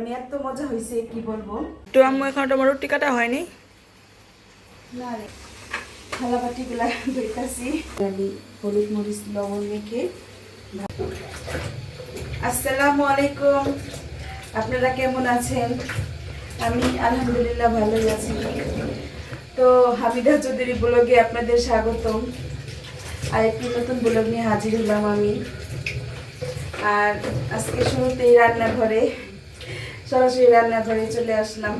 মানে এত মজা হয়েছে কি বলব? তো আম্মু এখন তোমার রুটি কাটা হয়নি? না রে থালা বাটিগুলা ধুইতাছি। আমি হলুদ মরিচ লবণ মেখে আসসালামু আলাইকুম। আপনারা কেমন আছেন? আমি আলহামদুলিল্লাহ ভালোই আছি। তো হামিদা চৌধুরী ব্লগে আপনাদের স্বাগতম। আর একটি নতুন ব্লগ নিয়ে হাজির হলাম আমি। আর আজকে শুরুতেই রান্নাঘরে সরাসরি রান্নাঘরে চলে আসলাম।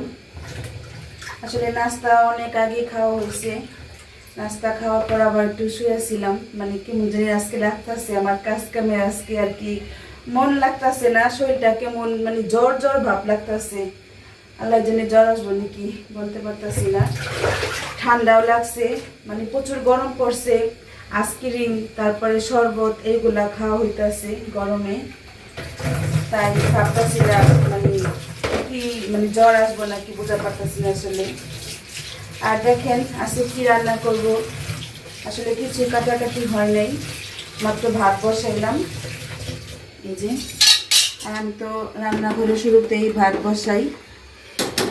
আসলে নাস্তা অনেক আগে খাওয়া হয়েছে। নাস্তা খাওয়ার পর আবার একটু শুয়েছিলাম। মানে কেমন জানি আজকে লাগতেছে, আমার কাজ কামে আজকে আর কি মন লাগতেছে না, শরীরটা কেমন মানে জ্বর জ্বর ভাব লাগতেছে। আল্লাহ জানে জ্বর আসব নাকি বলতে পারতাছি না। ঠান্ডাও লাগছে মানে প্রচুর গরম পড়ছে, আইসক্রিম, তারপরে শরবত, এইগুলা খাওয়া হইতাছে গরমে। তাই ভাবতেছি না মানে কি মানে জ্বর আসব না কি বোঝা পারতেছি না আসলে। আর দেখেন, আজকে কি রান্না করব? আসলে কিছু কাটাকাটি হয় নাই, মাত্র ভাত বসাইলাম। এই যে আমি তো রান্নাঘরে শুরুতেই ভাত বসাই,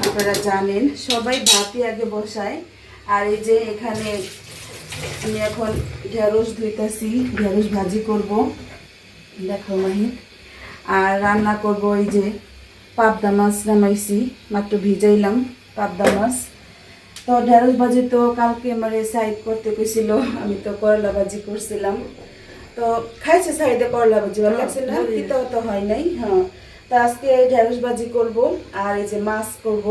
আপনারা জানেন, সবাই ভাতই আগে বসায়। আর এই যে এখানে আমি এখন ঢেঁড়স ধুইতাছি, ঢেঁড়স ভাজি করব। দেখো মাহি আর রান্না করব এই যে পাবদা মাছ নামাইছি মাত্র ভিজাইলাম পাবদা মাছ তো ঢেঁড়স ভাজি তো কালকে আমার সাইড করতে কইছিল আমি তো করলা ভাজি করছিলাম। তো খাইছে সাইডে করলা ভাজি ভালো লাগছে না? কিন্তু তো হয় নাই হ্যাঁ। তো আজকে ঢেঁড়স ভাজি করব আর এই যে মাছ করব।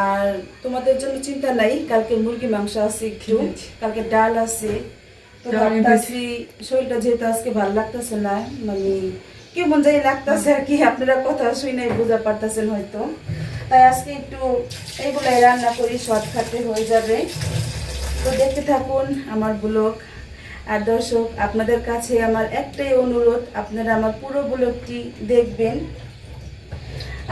আর তোমাদের জন্য চিন্তা নাই কালকে মুরগি মাংস আছে একটু কালকে ডাল আছে। তো ভাবতাছি শরীরটা যেহেতু আজকে ভালো লাগতেছে না মানে কেমন যাই লাগতেছে আর কি, আপনারা কথা শুনে বোঝা পারতেছেন হয়তো। তাই আজকে একটু এগুলাই রান্না করি, শর্টকাটে হয়ে যাবে। তো দেখতে থাকুন আমার ব্লগ। আর দর্শক, আপনাদের কাছে আমার একটাই অনুরোধ, আপনারা আমার পুরো ব্লগটি দেখবেন।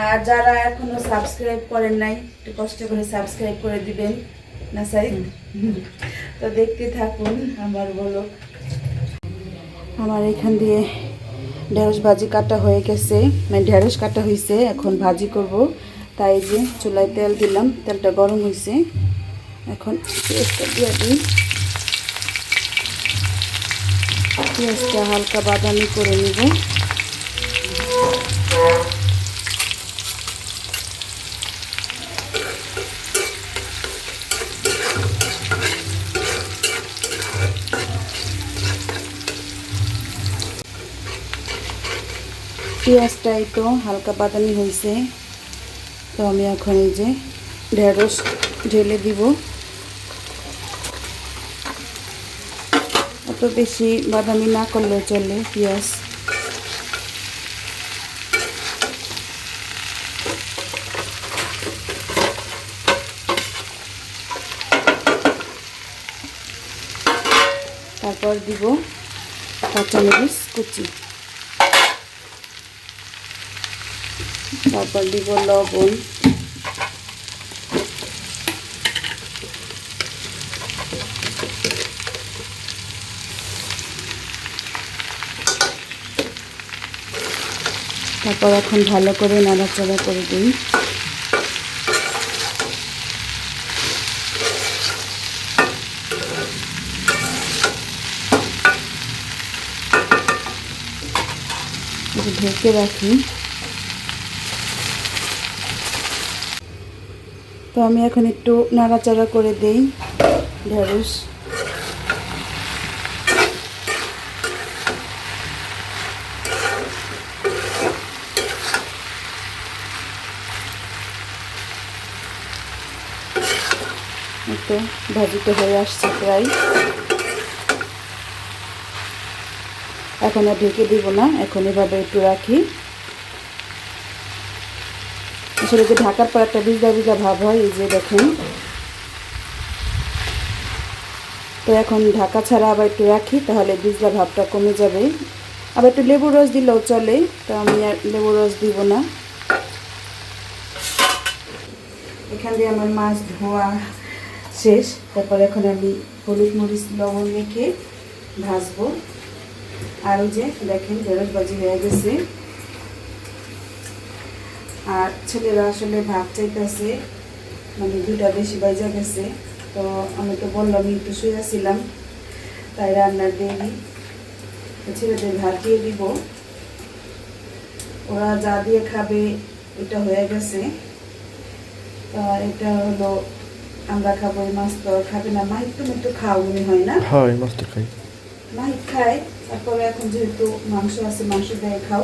আর যারা এখনও সাবস্ক্রাইব করেন নাই, একটু কষ্ট করে সাবস্ক্রাইব করে দিবেন, না সাই তো দেখতে থাকুন আমার ব্লগ। আমার এখান দিয়ে ঢেঁড়স ভাজি কাটা হয়ে গেছে। মানে ঢেঁড়স কাটা হয়েছে এখন ভাজি করব। তাই যে চুলায় তেল দিলাম, তেলটা গরম হয়েছে এখন পেঁয়াজটা দিয়ে দিই। পেঁয়াজটা হালকা বাদামি করে নিব। পেঁয়াজটাই একটু হালকা বাদামি হয়েছে। তো আমি এখন এই যে ঢেঁড়স ঢেলে দিব। অত বেশি বাদামি না করলেও চলে পেঁয়াজ। তারপর দিব কাঁচামরিচ কুচি। তারপর দিব লবণ। তারপর এখন ভালো করে নাড়াচাড়া করে একটু ঢেকে রাখি। তো আমি এখন একটু নাড়াচাড়া করে দেই। ঢেঁড়স। তো ভাজিটা হয়ে আসছে প্রায়। এখন আর ঢেকে দিব না, এখন এভাবে একটু রাখি। আসলে যে ঢাকার পর একটা ভিজা ভিজা ভাব হয়, এই যে দেখেন। তো এখন ঢাকা ছাড়া আবার একটু রাখি, তাহলে ভিজলা ভাবটা কমে যাবে। আবার একটু লেবু রস দিলেও চলে, তো আমি আর লেবু রস দিব না। এখান দিয়ে আমার মাছ ধোয়া শেষ, তারপর এখন আমি হলুদ মরিচ, লবণ মেখে ভাজবো। আর যে দেখেন ঢেঁড়স বাজি হয়ে গেছে। আর ছেলেরা আসলে ভাত চাইতেছে মানে দুটা বেশি বাইজা গেছে। তো আমি তো বললাম একটু শুয়েছিলাম তাই রান্নার দেরি তো ছেলেদের ভাত দিয়ে দিব। ওরা যা দিয়ে খাবে এটা হয়ে গেছে। তা এটা হলো আমরা খাব এই মাছ তো খাবে না। মাহিক তুমি একটু খাও মনে হয় না? হয় মস্ত খাই। মাহিক খায়? তারপরে এখন যেহেতু মাংস আছে, মাংস দিয়ে খাও।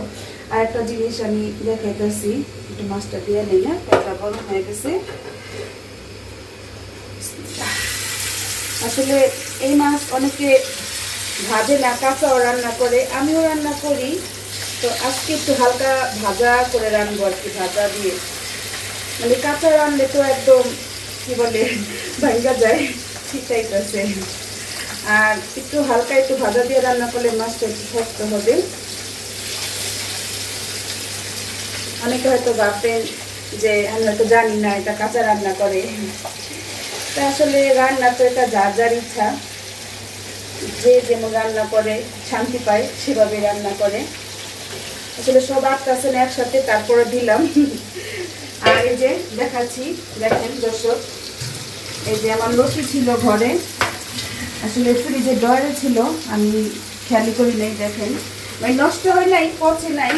আর একটা জিনিস আমি দেখাইতেছি, একটু মাছটা দিয়ে নেই না পেটটা গরম হয়ে গেছে। আসলে এই মাছ অনেকে ভাজে না, কাঁচাও রান্না করে, আমিও রান্না করি। তো আজকে একটু হালকা ভাজা করে রান্নবো আর কি, ভাজা দিয়ে। মানে কাঁচা রান্নলে তো একদম, কি বলে, ভাঙ্গা যায়, ঠিক আছে আর একটু হালকা একটু ভাজা দিয়ে রান্না করলে মাছটা একটু শক্ত হবে। অনেকে হয়তো ভাববেন যে আমরা তো জানি না, এটা কাঁচা রান্না করে। তা আসলে রান্না তো এটা যার যার ইচ্ছা। যে যেমন রান্না করে, শান্তি পায়, সেভাবে রান্না করে। আসলে সব আটকাছেন একসাথে, তারপরে দিলাম। আর এই যে দেখাচ্ছি, দেখেন দর্শক, এই যে আমার লতি ছিল ঘরে। আসলে ফ্রিজে ডয়ারে ছিল, আমি খেয়ালি করি নাই, দেখেন। মানে নষ্ট হয় নাই, পচে নাই,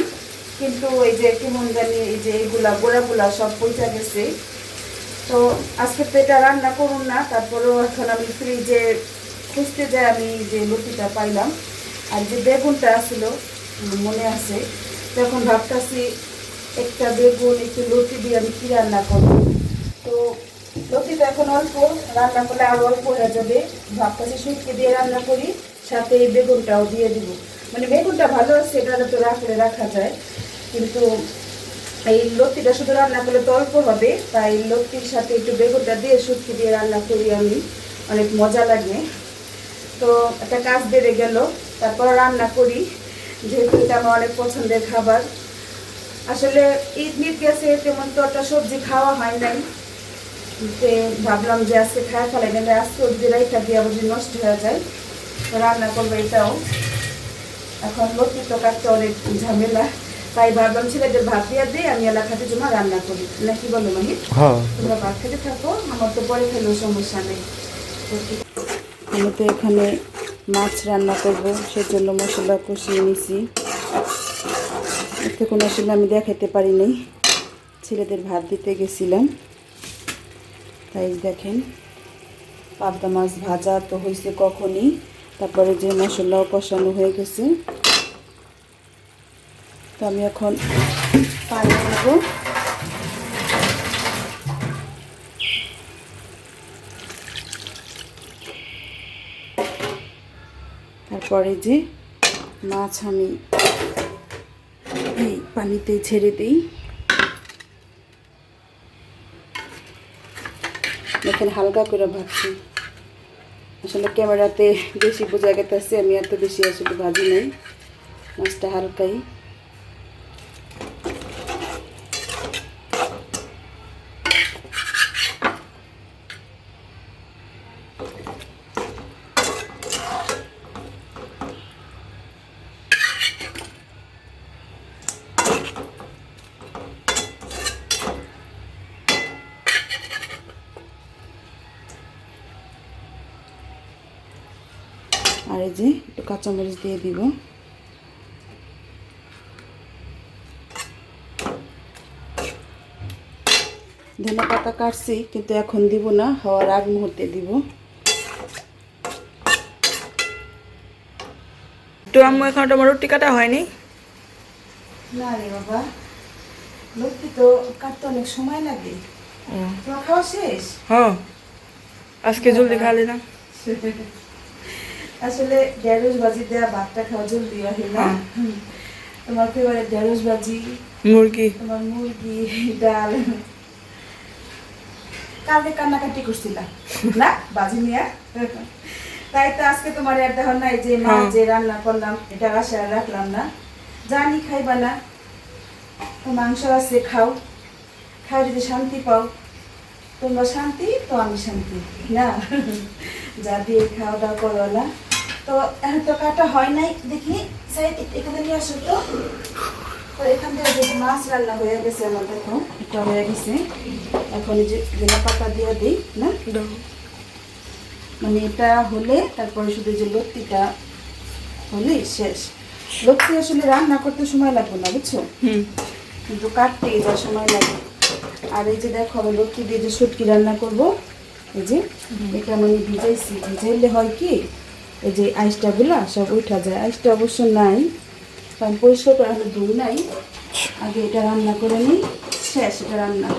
কিন্তু এই যে কেমন জানি এই যে এইগুলা গোড়াগুলা সব পচা গেছে। তো আজকে তো এটা রান্না করুন না, তারপরেও এখন আমি ফ্রিজে খুঁজতে যাই, আমি যে লতিটা পাইলাম, আর যে বেগুনটা আসছিল মনে আছে, তখন ভাবতেছি একটা বেগুন, একটু লতি দিয়ে আমি কী রান্না করব? তো লতিটা এখন অল্প, রান্না করলে আরও অল্প হয়ে যাবে। ভাবতেছি শুটকি দিয়ে রান্না করি, সাথে এই বেগুনটাও দিয়ে দিব। মানে বেগুনটা ভালো আছে এটা তো রাখলে রাখা যায়। কিন্তু এই লতিটা শুধু রান্না করলে তো অল্প হবে, তাই লতির সাথে একটু বেগুনটা দিয়ে শুটকি দিয়ে রান্না করি আমি। অনেক মজা লাগে। তো একটা কাজ বেড়ে গেল, তারপর রান্না করি। যেহেতু এটা আমার অনেক পছন্দের খাবার। আসলে ঈদ মিট গেছে, তেমন তো একটা সবজি খাওয়া হয় নাই। ভাবলাম যে আজকে খায় ফেলাই গেলে আজকে যদি রাইটা দিয়ে আবার যদি নষ্ট হয়ে যায়। রান্না করব এটাও। এখন লতি তো কাটতে অনেক ঝামেলা। তাই ভাবলাম ছেলেদের ভাত দিয়ে দিয়ে আমি এলাকাতে জমা রান্না করি। নাকি বলো মাহি? হ্যাঁ। তোমরা ভাত খেতে থাকো আমার তো পরে খেলেও সমস্যা নেই। আমি তো এখানে মাছ রান্না করব সেজন্য মশলা কষিয়ে নিছি। এতে কোনো আসলে আমি দেখাতে পারি নাই। ছেলেদের ভাত দিতে গেছিলাম। তাই দেখেন, পাবদা মাছ ভাজা তো হয়েছে কখনই। তারপরে যে মশলাও কষানো হয়ে গেছে। তো আমি এখন পানি দেবো। তারপরে যে মাছ আমি এই পানিতে ছেড়ে দিই। দেখেন হালকা করে ভাজছি। আসলে ক্যামেরাতে বেশি বোঝা গেতেছে, আমি এত বেশি আসলে ভাজি নাই। মাছটা হালকাই। এই যে একটু কাঁচামরিচ দিয়ে দিব। ধনে পাতা কাটছি কিন্তু এখন দিব না হওয়ার আগ মুহূর্তে দিব। তো আম্মু এখন তোমার রুটি কাটা হয়নি? না রে বাবা লক্ষ্মী তো কাটতে অনেক সময় লাগে। তোমার খাওয়া শেষ? হ্যাঁ আজকে জলদি খালি না। আসলে ঢেঁড়স ভাজি দেওয়া ভাতটা খাওয়া জলদি হয় না। হ্যাঁ। তোমার ফেভারিট ঢেঁড়স ভাজি। মুরগি। তোমার মুরগি ডাল। কালকে কান্নাকাটি করছিলাম। না বাজি নিয়ে? তাই তো আজকে তোমার আর দেখো নাই যে মা হ্যাঁ। যে রান্না করলাম এটা বাসায় রাখলাম না। জানি খাইবা না। তো মাংস আছে খাও। খাও যদি শান্তি পাও তোমরা শান্তি তো আমি শান্তি না? যা দিয়ে খাওয়া দাওয়া করলা তো এখন তো কাটা হয় নাই দেখি সাইড এখানে নিয়ে আসো তো। তো এখান থেকে মাছ রান্না হয়ে গেছে আমার দেখো এটা হয়ে গেছে। এখন যে বেলা পাতা দিয়ে দিই না? মানে এটা হলে তারপরে শুধু যে লত্তিটা হলেই শেষ। লত্তি আসলে রান্না করতে সময় লাগবে না বুঝছ? কিন্তু কাটতে যা সময় লাগে। আর এই যে দেখো আমি লক্ষ্মী দিয়ে যে শুটকি রান্না করব এই যে এটা মানে ভিজাইছি। ভিজাইলে হয় কি এই যে আইসটাগুলো সব উঠা যায়। আইসটা অবশ্য নাই কারণ পরিষ্কার করে আমি ধুই নাই। আগে এটা রান্না করে নিই শেষ এটা রান্না।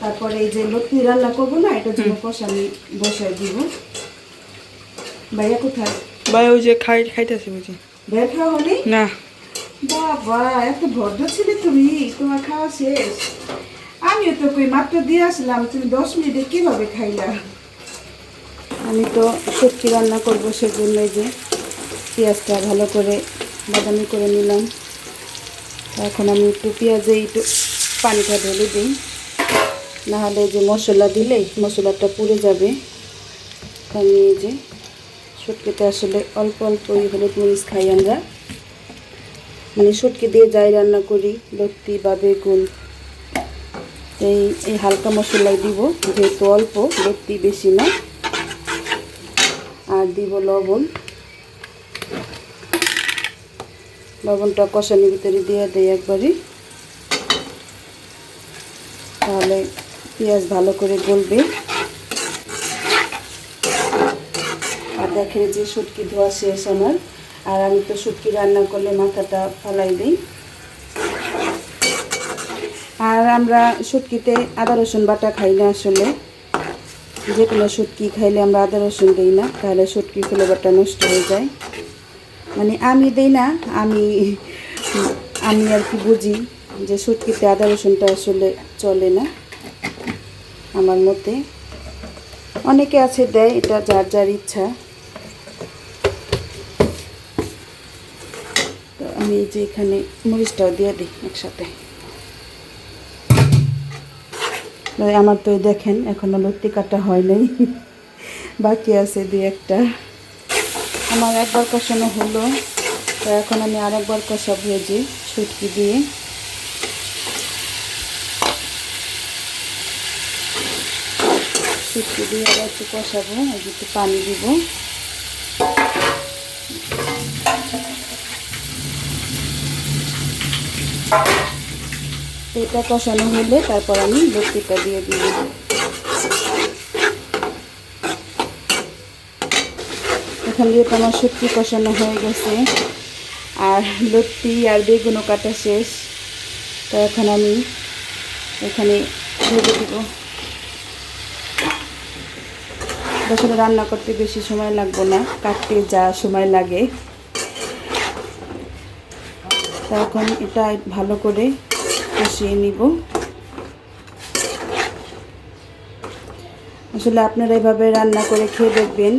তারপরে এই যে লক্ষ্মী রান্না করব না এটা জন্য কষা আমি বসাই দিব। ভাইয়া কোথায়? ভাই ওই যে খাই খাইতেছে বুঝি খাওয়া হলে। না। বাবা এত ভদ্র ছিলে তুমি তোমার খাওয়া শেষ। আমিও তো কই মাত্র দিয়ে আসলাম, তুমি দশ মিনিটে কীভাবে খাইলা? আমি তো সবজি রান্না করব সেজন্য যে পেঁয়াজটা ভালো করে বাদামি করে নিলাম। এখন আমি একটু পেঁয়াজে একটু পানিটা ঢেলে দিই। নাহলে যে মশলা দিলে মশলাটা পুড়ে যাবে। আমি এই যে শুটকিতে আসলে অল্প অল্প হলুদ মরিচ খাই আমরা। মানে শুটকি দিয়ে যাই রান্না করি লত্তি বা বেগুন। এই এই হালকা মশলাই দিব, যেহেতু অল্প লত্তি বেশি না। আর দিব লবণ। লবণটা কষানির ভিতরে দিয়ে দেয় একবারই তাহলে পেঁয়াজ ভালো করে গলবে। আর দেখেন যে শুটকি ধোয়া শেষ আমার। আর আমি তো শুটকি রান্না করলে মাথাটা ফালাই দিই। আর আমরা শুটকিতে আদা, রসুন বাটা খাই না আসলে। যে কোনো শুটকি খাইলে আমরা আদা, রসুন দিই না, তাহলে শুটকি ফ্লেভারটা নষ্ট হয়ে যায়। মানে আমি দিই না, আমি আমি আর কি বুঝি যে শুটকিতে আদা, রসুনটা আসলে চলে না আমার মতে। অনেকে আছে দেয়, এটা যার যার ইচ্ছা। তো আমি যে এখানে মরিচটাও দিয়ে দিই একসাথে তো আমার তো দেখেন, এখনও লত্তি কাটা হয় নাই। বাকি আছে দুই একটা। আমার একবার কষানো হলো, তো এখন আমি আরেকবার কষা ভেজে শুটকি দিয়ে। শুটকি দিয়ে আবার একটু কষাবো একটু পানি দিব। এটা কষানো হলে তারপর আমি লত্তিটা দিয়ে দিব। এখন যেহেতু আমার সত্যি কষানো হয়ে গেছে, আর লত্তি আর বেগুনও কাটা শেষ, তো এখন আমি এখানে ভেজে দিব। আসলে রান্না করতে বেশি সময় লাগবে না, কাটতে যা সময় লাগে। তো এখন এটা ভালো করে কষিয়ে নিব। আসলে আপনারা এভাবে রান্না করে খেয়ে দেখবেন।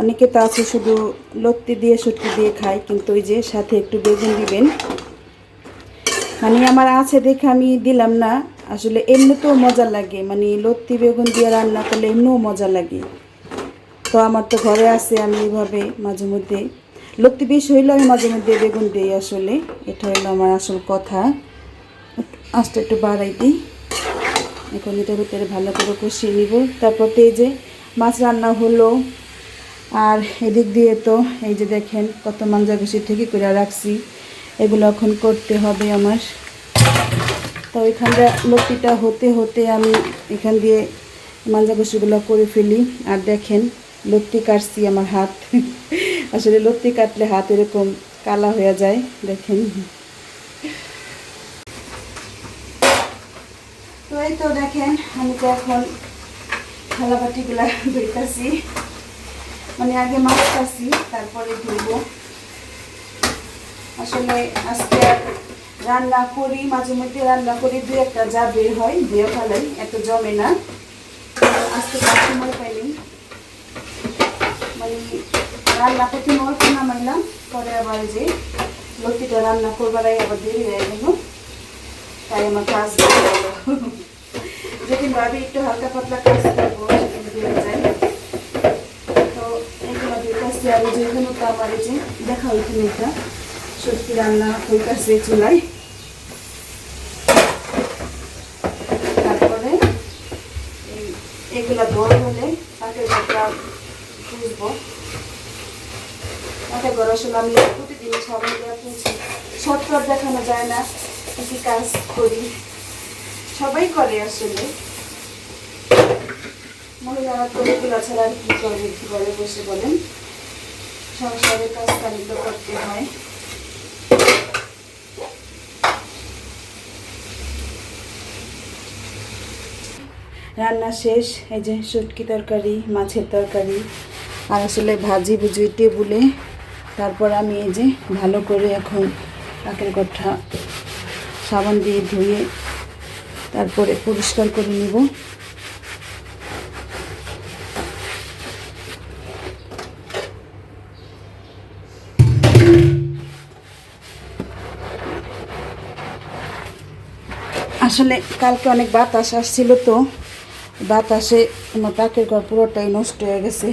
অনেকে তো আছে শুধু লত্তি দিয়ে, শুটকি দিয়ে খায়, কিন্তু ওই যে সাথে একটু বেগুন দিবেন। মানে আমার আছে দেখে আমি দিলাম না। আসলে এমনিতেও মজা লাগে। মানে লত্তি, বেগুন দিয়ে রান্না করলে এমনিও মজা লাগে। তো আমার তো ঘরে আছে আমি এইভাবে মাঝে মধ্যে। লত্তি বেশি হইলে আমি মাঝে মধ্যে বেগুন দিই আসলে। এটা হলো আমার আসল কথা। আস্তে একটু বাড়াই দিই। এখন এটার ভিতরে ভালো করে কষিয়ে নিব। তারপর এই যে মাছ রান্না হলো, আর এদিক দিয়ে তো এই যে দেখেন কত মাঞ্জা ঘষি থেকে করে রাখছি। এগুলো এখন করতে হবে আমার। তো এখানটা লতিটা হতে হতে আমি এখান দিয়ে মাঞ্জা ঘষিগুলো করে ফেলি। আর দেখেন লত্তি কাটছি আমার হাত। আসলে লত্তি কাটলে হাত এরকম কালা হয়ে যায়, দেখেন। এই তো দেখেন, আমি তো এখন থালাবাটিগুলা ধুইতাছি। মানে আগে মাছতাছি তারপরে ধুবো আসলে আজকে রান্না করি, মাঝে মধ্যে রান্না করি দু একটা যা বের হয় দিয়ে ফেলাই, এত জমে না। আজকে সময় পাইনি মানে রান্না করতে অল্প নামাইলাম পরে আবার যে লতিটা রান্না করবার আবার দেরি হয়ে গেল। তাই আমার কাজ যেদিন ভাবি একটু হালকা পাতলা কাজ করব, সেদিন তো এগুলো দিয়ে কাছে যে যেখানে তো আমার এই যে দেখা ওইখানে এটা। সত্যি রান্না হইতাছে চুলায়। তারপরে এগুলা গরম হলে পাটের ঘরটা খুঁজবো পাটের ঘর আমি প্রতিদিন সবাই দেখানো যায় না কি কাজ করি। সবাই করে আসলে। মহিলারা তো এগুলো ছাড়া আর কি করবে ঘরে বসে বলেন। সংসারের কাজ কাজ তো করতে হয়। রান্না শেষ, এই যে শুটকি তরকারি, মাছের তরকারি, আর আসলে ভাজি, ভুজি, টেবুলে। তারপর আমি এই যে ভালো করে এখন পাকের কথা সাবান দিয়ে ধুয়ে তারপরে পরিষ্কার করে নিব। আসলে কালকে অনেক বাতাস আসছিল তো, বাতাসে আমার পাকের ঘর পুরোটাই নষ্ট হয়ে গেছে।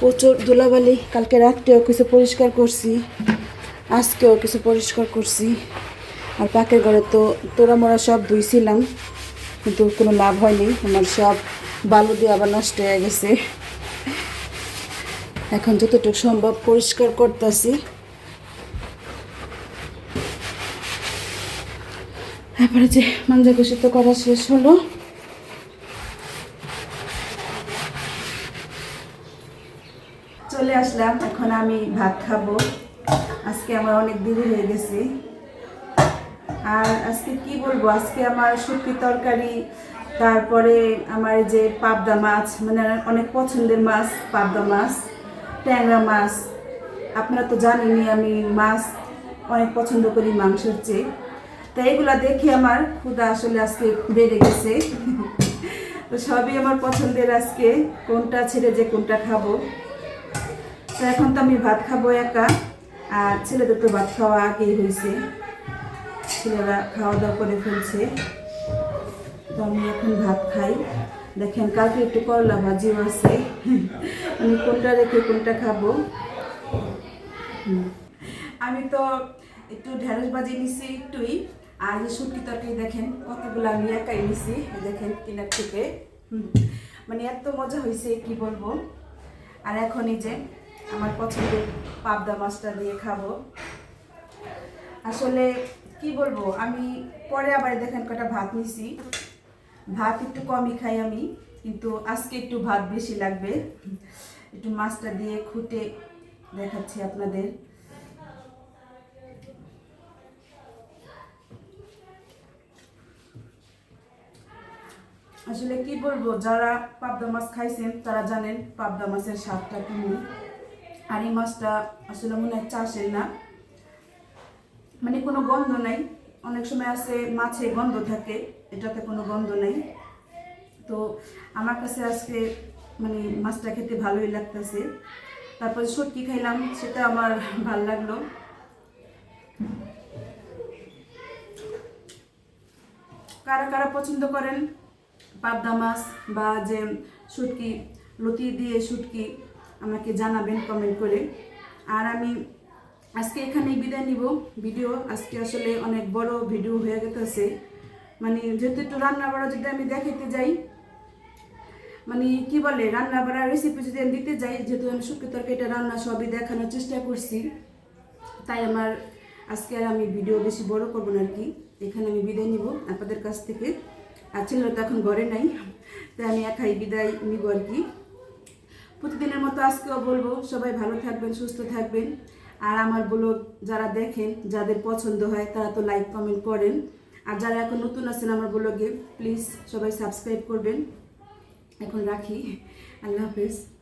প্রচুর ধুলাবালি, কালকে রাত্রেও কিছু পরিষ্কার করছি, আজকেও কিছু পরিষ্কার করছি। আর পাকের ঘরে তো তোরা মোড়া সব ধুইছিলাম, কিন্তু কোনো লাভ হয়নি। আমার সব বালু দিয়ে আবার নষ্ট হয়ে গেছে। এখন যতটুকু সম্ভব পরিষ্কার করতেছি। তারপরে যে মাঞ্জা কুশি তো করা শেষ হলো। চলে আসলাম, এখন আমি ভাত খাব। আজকে আমার অনেক দেরি হয়ে গেছে। আর আজকে কি বলব? আজকে আমার শুটকি তরকারি, তারপরে আমার যে পাবদা মাছ মানে অনেক পছন্দের মাছ, পাবদা মাছ, ট্যাংরা মাছ। আপনারা তো জানেনই আমি মাছ অনেক পছন্দ করি মাংসের চেয়ে। তো এইগুলা দেখে আমার ক্ষুদা আসলে আজকে বেড়ে গেছে। তো সবই আমার পছন্দের আজকে, কোনটা ছেড়ে যে কোনটা খাব। তো এখন তো আমি ভাত খাব একা, আর ছেলেদের তো ভাত খাওয়া আগেই হয়েছে। ছেলেরা খাওয়া দাওয়া করে ফেলছে। তো আমি এখন ভাত খাই। দেখেন, কালকে একটু করলা ভাজিও আছে। আমি কোনটা রেখে কোনটা খাব? আমি তো একটু ঢেঁড়স ভাজি নিছি একটুই, আর এই শুটকি তরকারি দেখেন, কতগুলো আমি একাই নিছি দেখেন, কিনার থেকে। মানে এত মজা হয়েছে কি বলব? আর এখন এই যে আমার পছন্দের পাবদা মাছটা দিয়ে খাব। আসলে কি বলব, আমি পরে আবার দেখেন কটা ভাত নিছি। ভাত একটু কমই খাই আমি, কিন্তু আজকে একটু ভাত বেশি লাগবে। একটু মাছটা দিয়ে খুঁটে দেখাচ্ছি আপনাদের। আসলে কি বলব, যারা পাবদা মাছ খাইছেন, তারা জানেন পাবদা মাছের স্বাদটা কেমন। আর এই মাছটা আসলে মনে হয় চাষের না। মানে কোনো গন্ধ নাই। অনেক সময় আছে মাছে গন্ধ থাকে, এটাতে কোনো গন্ধ নেই। তো আমার কাছে আজকে মানে মাছটা খেতে ভালোই লাগতেছে। তারপরে সটকি খাইলাম, সেটা আমার ভালো লাগল। কারা কারা পছন্দ করেন পাবদা মাছ বা যে শুটকি লতি দিয়ে শুটকি আমাকে জানাবেন কমেন্ট করে। আর আমি আজকে এখানেই বিদায় নিব। ভিডিও আজকে আসলে অনেক বড় ভিডিও হয়ে গেছে মানে যেহেতু একটু রান্না বাড়া যদি আমি দেখাইতে যাই মানে কি বলে রান্না বাড়ার রেসিপি যদি আমি দিতে যাই, যেহেতু আমি শুক্তো তরকারিটা রান্না সবই দেখানোর চেষ্টা করছি, তাই আমার আজকে আর আমি ভিডিও বেশি বড় করব না আর কি। এখানে আমি বিদায় নিব আপনাদের কাছ থেকে। আর ছেলেরা তো এখন ঘরে নাই, তাই আমি একাই বিদায় নিব আর কি। প্রতিদিনের মতো আজকেও বলব, সবাই ভালো থাকবেন, সুস্থ থাকবেন। আর আমার ব্লগ যারা দেখেন, যাদের পছন্দ হয়, তারা তো লাইক কমেন্ট করেন। আর যারা এখন নতুন আছেন আমার ব্লগে প্লিজ সবাই সাবস্ক্রাইব করবেন। এখন রাখি। আল্লাহ হাফেজ।